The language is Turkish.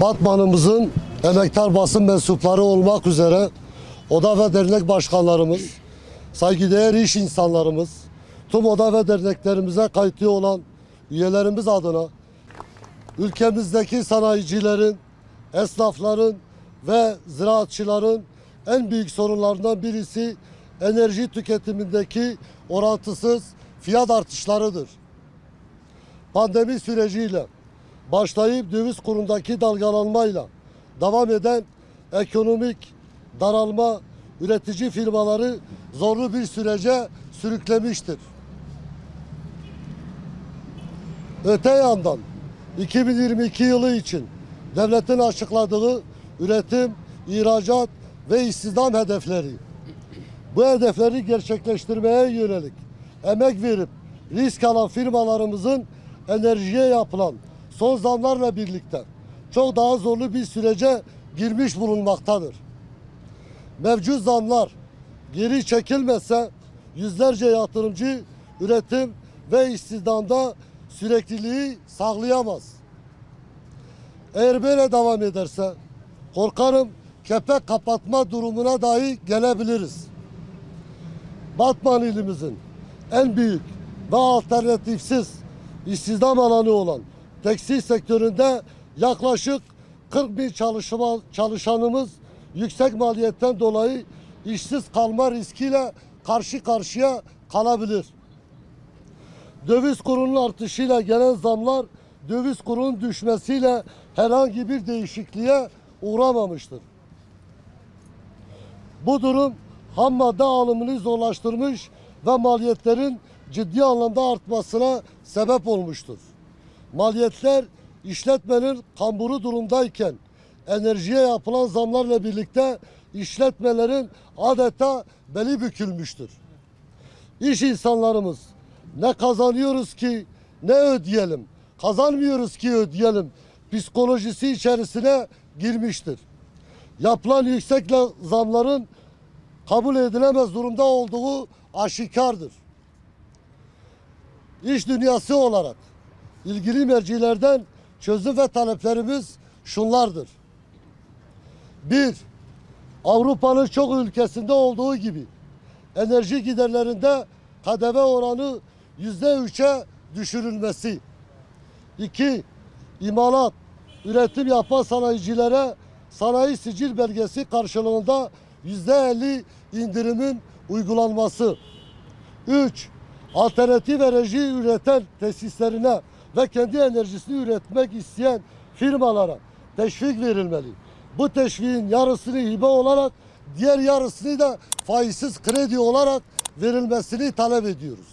Batman'ımızın emektar basın mensupları olmak üzere oda ve dernek başkanlarımız, saygıdeğer iş insanlarımız, tüm oda ve derneklerimize kayıtlı olan üyelerimiz adına ülkemizdeki sanayicilerin, esnafların ve ziraatçıların en büyük sorunlarından birisi enerji tüketimindeki orantısız fiyat artışlarıdır. Pandemi süreciyle başlayıp döviz kurundaki dalgalanmayla devam eden ekonomik daralma üretici firmaları zorlu bir sürece sürüklemiştir. Öte yandan 2022 yılı için devletin açıkladığı üretim, ihracat ve istihdam hedefleri bu hedefleri gerçekleştirmeye yönelik emek verip risk alan firmalarımızın enerjiye yapılan son zamlarla birlikte çok daha zorlu bir sürece girmiş bulunmaktadır. Mevcut zamlar geri çekilmezse yüzlerce yatırımcı üretim ve istihdamda sürekliliği sağlayamaz. Eğer böyle devam ederse korkarım kepek kapatma durumuna dahi gelebiliriz. Batman ilimizin en büyük ve alternatifsiz istihdam alanı olan tekstil sektöründe yaklaşık 40 bin çalışma, çalışanımız yüksek maliyetten dolayı işsiz kalma riskiyle karşı karşıya kalabilir. Döviz kurunun artışıyla gelen zamlar döviz kurunun düşmesiyle herhangi bir değişikliğe uğramamıştır. Bu durum ham madde alımını zorlaştırmış ve maliyetlerin ciddi anlamda artmasına sebep olmuştur. Maliyetler işletmenin kamburu durumdayken enerjiye yapılan zamlarla birlikte işletmelerin adeta beli bükülmüştür. İş insanlarımız ne kazanıyoruz ki ne ödeyelim, kazanmıyoruz ki ödeyelim psikolojisi içerisine girmiştir. Yapılan yüksek la- zamların kabul edilemez durumda olduğu aşikardır. İş dünyası olarak ilgili mercilerden çözüm ve taleplerimiz şunlardır. Bir, Avrupa'nın çok ülkesinde olduğu gibi enerji giderlerinde KDV oranı yüzde üçe düşürülmesi. İki, imalat, üretim yapan sanayicilere sanayi sicil belgesi karşılığında yüzde elli indirimin uygulanması. Üç, alternatif enerji üreten tesislerine ve kendi enerjisini üretmek isteyen firmalara teşvik verilmeli. Bu teşviğin yarısını hibe olarak diğer yarısını da faizsiz kredi olarak verilmesini talep ediyoruz.